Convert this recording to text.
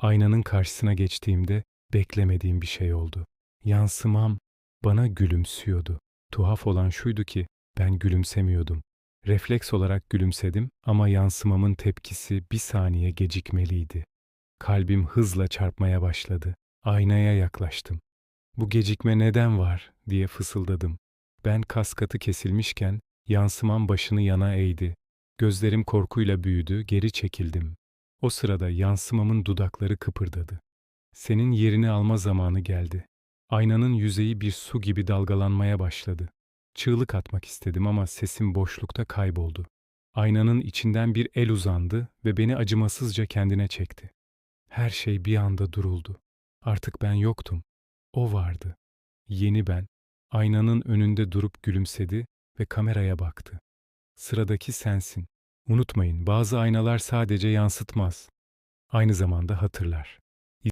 Aynanın karşısına geçtiğimde beklemediğim bir şey oldu. Yansımam bana gülümsüyordu. Tuhaf olan şuydu ki ben gülümsemiyordum. Refleks olarak gülümsedim ama yansımamın tepkisi bir saniye gecikmeliydi. Kalbim hızla çarpmaya başladı. Aynaya yaklaştım. Bu gecikme neden var diye fısıldadım. Ben kaskatı kesilmişken yansımam başını yana eğdi. Gözlerim korkuyla büyüdü, geri çekildim. O sırada yansımamın dudakları kıpırdadı. Senin yerini alma zamanı geldi. Aynanın yüzeyi bir su gibi dalgalanmaya başladı. Çığlık atmak istedim ama sesim boşlukta kayboldu. Aynanın içinden bir el uzandı ve beni acımasızca kendine çekti. Her şey bir anda duruldu. Artık ben yoktum. O vardı. Yeni ben. Aynanın önünde durup gülümsedi ve kameraya baktı. Sıradaki sensin. Unutmayın, bazı aynalar sadece yansıtmaz. Aynı zamanda hatırlar.